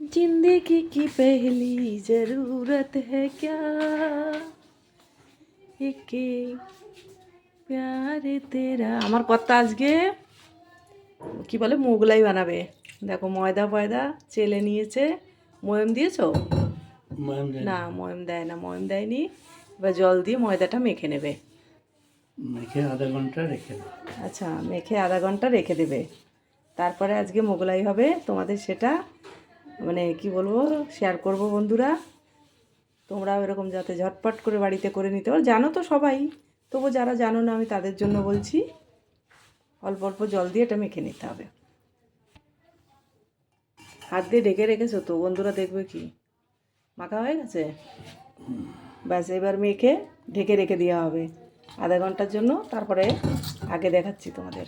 जिंदगी की पहली जरूरत है क्या একে প্যারে তেরা আমার কর্তা আজকে কি বলে মোগলাই বানাবে দেখো ময়দা ফয়দা চেলে নিয়েছে ময়ম দিয়েছো ময়াম দেয় না ময়ম দেয় না ময়ম দেয়নি এবার জল দিয়ে ময়দাটা মেখে নেবে মেখে আধা ঘন্টা রেখে দেয় আচ্ছা মেখে আধা ঘন্টা রেখে দেবে তারপরে আজকে মোগলাই হবে তোমাদের সেটা মানে কি বলব শেয়ার করব বন্ধুরা। তোমরাও এরকম যাতে ঝটপট করে বাড়িতে করে নিতে পারো। জানো তো সবাই, তবু যারা জানো না, আমি তাদের জন্য বলছি, অল্প অল্প জল দিয়ে এটা মেখে নিতে হবে। হাত দিয়ে ঢেকে রেখেছো তো? বন্ধুরা দেখবে কি? মাখা হয়ে গেছে? ব্যাস, এবার মেখে ঢেকে রেখে দেওয়া হবে। আধা ঘণ্টার জন্য, তারপরে আগে দেখাচ্ছি তোমাদের।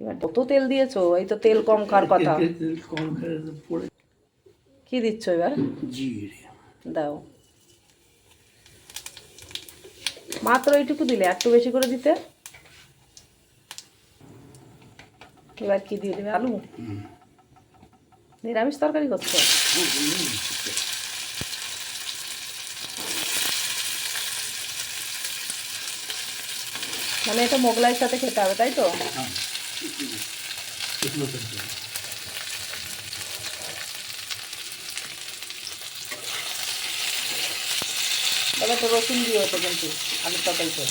এবার কত তেল দিয়েছ? এই তো তেল কম খাওয়ার কথা। কি দিচ্ছ এবার? জিরে। দাও। মাত্র এইটুকু দিলে একটু বেশি করে দিতে? এবার কি দিয়ে দেবে? আলু? নিরামিষ তরকারি করছ? মানে এটা মোগলাইয়ের সাথে খেতে হবে তাই তো? হ্যাঁ শুকনো তরকারি তবে তো রসুন দিয়ে হতো কিন্তু আলুর তরকারিতে।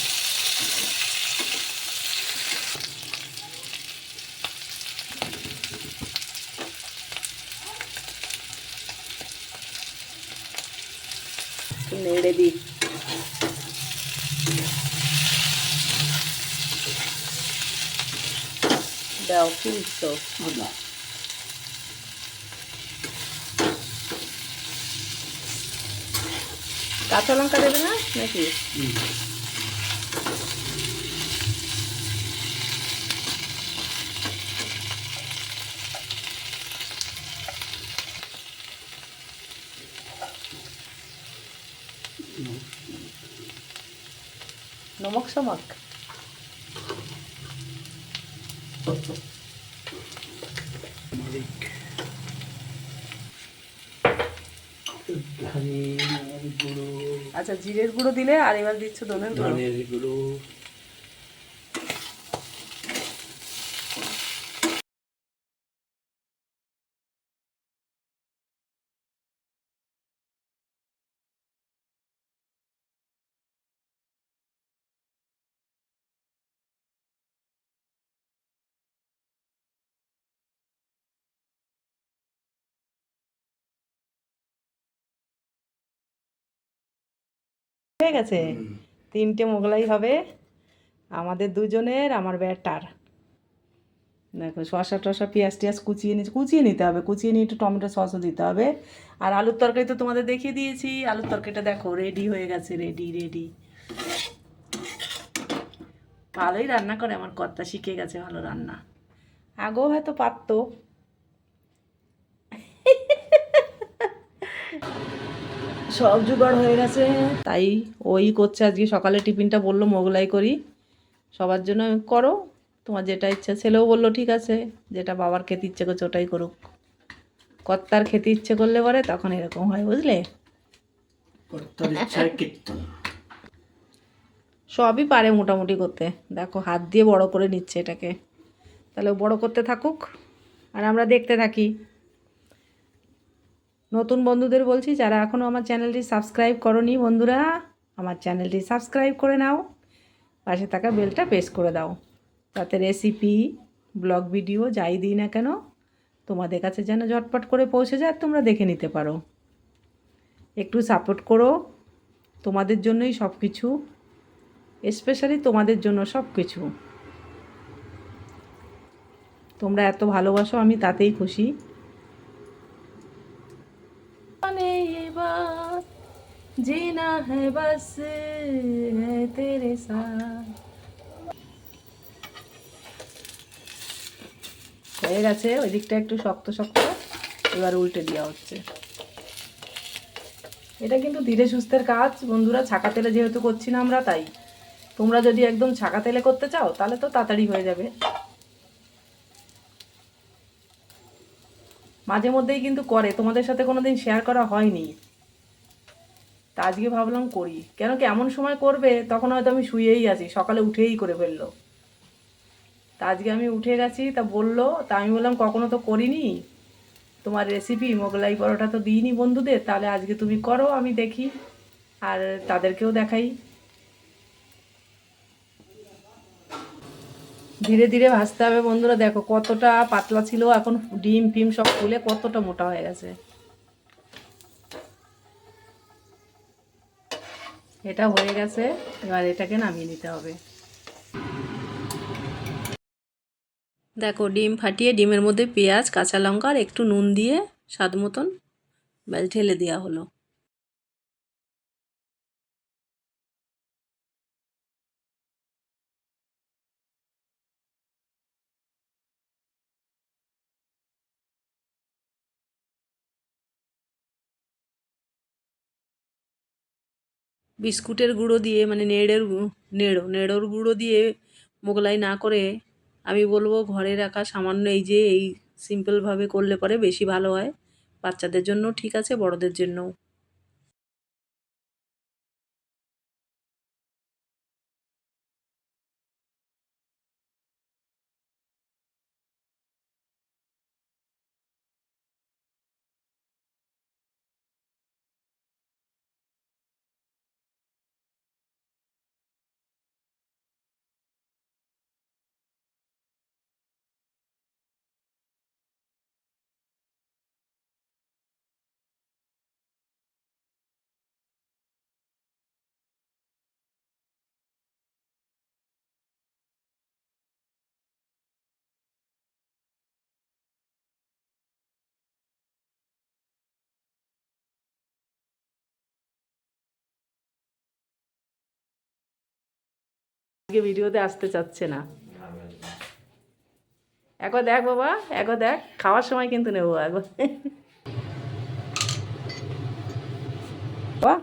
একটু নেড়ে দাও কি দিচ্ছ কাঁচা লঙ্কা দেবে না নাকি। নমক সমক আচ্ছা জিরের গুঁড়ো দিলে আর এবার দিচ্ছ ধনের গুঁড়ো। ধনের গুঁড়ো। হয়ে গেছে? তিনটে মোগলাই হবে। আমাদের দুজনের আমার ব্যাটার। দেখো শসা টসা পেঁয়াজ টিয়াজ কুচিয়ে নিচ্ছে কুচিয়ে নিতে হবে। কুচিয়ে নিয়ে একটু টমেটো সসও দিতে হবে। আর আলুর তরকারি তো তোমাদের দেখিয়ে দিয়েছি। আলুর তরকারিটা দেখো রেডি হয়ে গেছে রেডি রেডি ভালোই রান্না করে আমার কর্তা শিখে গেছে ভালো রান্না। আগেও হয়তো পারতো। সব জোগাড় হয়ে গেছে। তাই ওই করছে আজকে সকালে টিফিনটা বলল মোগলাই করি। সবার জন্য করো তোমার যেটা ইচ্ছা। ছেলেও বলল ঠিক আছে যেটা বাবার খেতে ইচ্ছে করছে ওটাই করুক। কর্তার খেতে ইচ্ছে করলে পরে তখন এরকম হয় বুঝলে? সবই পারে মোটামুটি করতে। দেখো হাত দিয়ে বড় করে নিচ্ছে এটাকে। তাহলে বড় করতে থাকুক। আর আমরা দেখতে থাকি। নতুন বন্ধুদের বলছি, যারা এখনও আমার চ্যানেলটি সাবস্ক্রাইব করনি, বন্ধুরা, আমার চ্যানেলটি সাবস্ক্রাইব করে নাও, পাশে থাকা বেলটা প্রেস করে দাও। তাতে রেসিপি, ব্লগ ভিডিও যাই দিই না কেন, তোমাদের কাছে যেন ঝটপট করে পৌঁছে যায়, তোমরা দেখে নিতে পারো। একটু সাপোর্ট করো, তোমাদের জন্যই সব কিছু স্পেশালি তোমাদের জন্য সব কিছু তোমরা এত ভালোবাসো, আমি তাতেই খুশি। মানে এবার জিনা है बस है तेरे साथ হয়ে গেছে ওই দিকটা একটু শক্ত শক্ত এবার উল্টে দেওয়া হচ্ছে এটা কিন্তু ধীরে সুস্থের কাজ বন্ধুরা ছাকা তেলে যেহেতু করছি না আমরা তাই তোমরা যদি একদম ছাকা তেলে করতে চাও তাহলে তো তাড়াতাড়ি হয়ে যাবে মাঝে মধ্যেই কিন্তু করে, তোমাদের সাথে কোনো দিন শেয়ার করা হয়নি। তা আজকে ভাবলাম করি। কেন কি এমন সময় করবে, তখন হয়তো আমি শুয়েই আছি, সকালে উঠেই করে ফেলল। তা আজকে আমি উঠে গেছি, তা বলল, তা আমি বললাম, কখনো তো করিনি। তোমার রেসিপি মোগলাই পরোটা তো দিইনি বন্ধুদের, তাহলে আজকে তুমি করো, আমি দেখি। আর তাদেরকেও দেখাই। ধীরে ধীরে ভাজতে হবে বন্ধুরা। দেখো কতটা পাতলা ছিল, এখন ডিম ফিম সব ফুলে কতটা মোটা হয়ে গেছে। এটা হয়ে গেছে, এবার এটাকে নামিয়ে নিতে হবে। দেখো ডিম ফাটিয়ে ডিমের মধ্যে পেঁয়াজ, কাঁচা লঙ্কা আর একটু নুন দিয়ে স্বাদ মতন ঢেলে দেওয়া হলো। বিস্কুটের গুঁড়ো দিয়ে মানে নেড়ের নেড়ো, নেড়োর গুঁড়ো দিয়ে মোগলাই না করে আমি বলব ঘরে রাখা সামান্য এই যে এই সিম্পলভাবে করলে পরে বেশি ভালো হয়। বাচ্চাদের জন্য ঠিক আছে, বড়দের জন্যও। আজকে ভিডিওতে আসতে চাচ্ছে না। একবার দেখ বাবা একবার দেখ খাওয়ার সময় কিন্তু নেব একবার। বাবা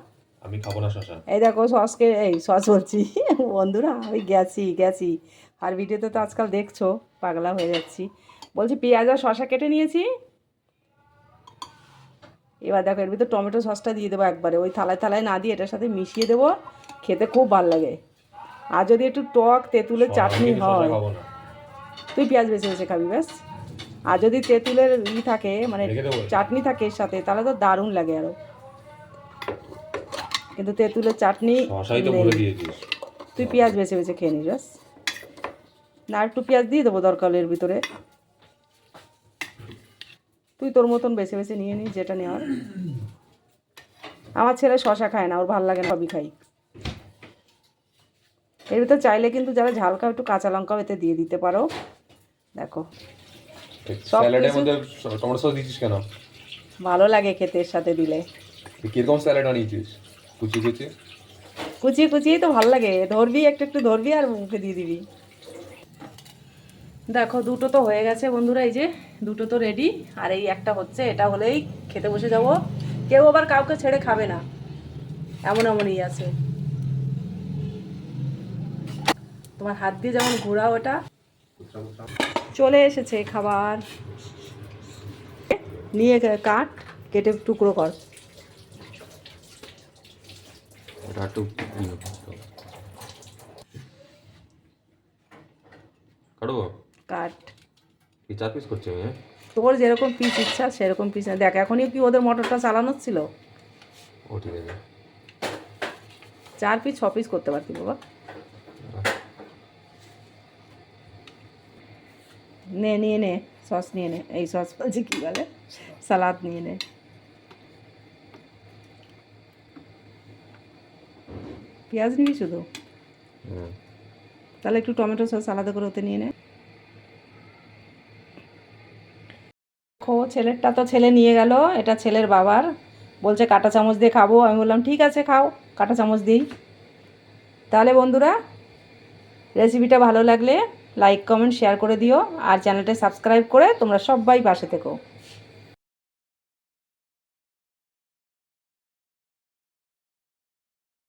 আমি খাব না শশা এই দেখো সসকে এই সস বলছি। বন্ধুরা আমি গেছি গেছি। আর ভিডিওতে তো আজকাল দেখছ পাগলা হয়ে যাচ্ছি। বলছি পেঁয়াজ আর কেটে নিয়েছি। এবার দেখো এর ভিতরে টমেটো সসটা দিয়ে দেবো একবারে। ওই থালায় থালায় না দিয়ে এটার সাথে মিশিয়ে দেবো। খেতে খুব ভালো লাগে। আর যদি একটু টক তেঁতুলের চাটনি হয় তুই পেঁয়াজ বেছে বেছে খাবি ব্যাস। আর যদি তেঁতুলের ই থাকে মানে চাটনি থাকে এর সাথে তাহলে তো দারুণ লাগে আরও। কিন্তু তেঁতুলের চাটনি তুই পেঁয়াজ বেছে বেছে খেয়ে নিস ব্যাস। না একটু পেঁয়াজ দিয়ে দেবো দরকার হলে এর ভিতরে। তুই তোর মতন বেছে বেছে নিয়ে নিস যেটা নেওয়ার। আমার ছেলে শশা খায় না ওর ভালো লাগে না সবই খাই। এর ভিতর চাইলে কিন্তু যারা ঝাল খাও একটু কাঁচা লঙ্কাও এতে দিয়ে দিতে পারো। দেখো। স্যালাডের মধ্যে টমেটো সস দিয়েছিস কেন? ভালো লাগে খেতে এর সাথে দিলে। কীরকম স্যালাড আনিয়েছিস কুচি কুচি? কুচিয়ে কুচিয়ে তো ভালো লাগে। ধরবি একটু একটু ধরবি আর মুখে দিয়ে দিবি। দেখো দুটো তো হয়ে গেছে বন্ধুরা এই যে দুটো তো রেডি আর এই একটা হচ্ছে এটা হলেই খেতে বসে যাব। কেউ আবার কাউকে ছেড়ে খাবে না। এমন এমনই আছে। তোমার হাত দিয়ে যেমন ঘোরাও ওটা চলে এসেছে খাবার। নিয়ে কাট কেটে টুকরো কর। কাটবো কাট কি চার পিস করছি? তোর যেরকম পিস ইচ্ছা সেরকম পিস দেখ এখনই কি ওদের মোটরটা চালানো ছিল? ও ঠিক আছে। চার পিস ছ পিস করতে পারতি বাবা। নে নিয়ে নে সস নিয়ে নে। এই সস বলছি কী বলে? সালাদ নিয়ে নে। পেঁয়াজ নিবি শুধু? তাহলে একটু টমেটো সস আলাদা করে ওতে নিয়ে নে। খো ছেলেরটা তো ছেলে নিয়ে গেল এটা ছেলের বাবার। বলছে কাঁটা চামচ দিয়ে খাব। আমি বললাম ঠিক আছে খাও কাঁটা চামচ দিই। তাহলে বন্ধুরা রেসিপিটা ভালো লাগলে লাইক কমেন্ট শেয়ার করে দিও। আর চ্যানেলটা সাবস্ক্রাইব করে তোমরা সবাই পাশে থেকো।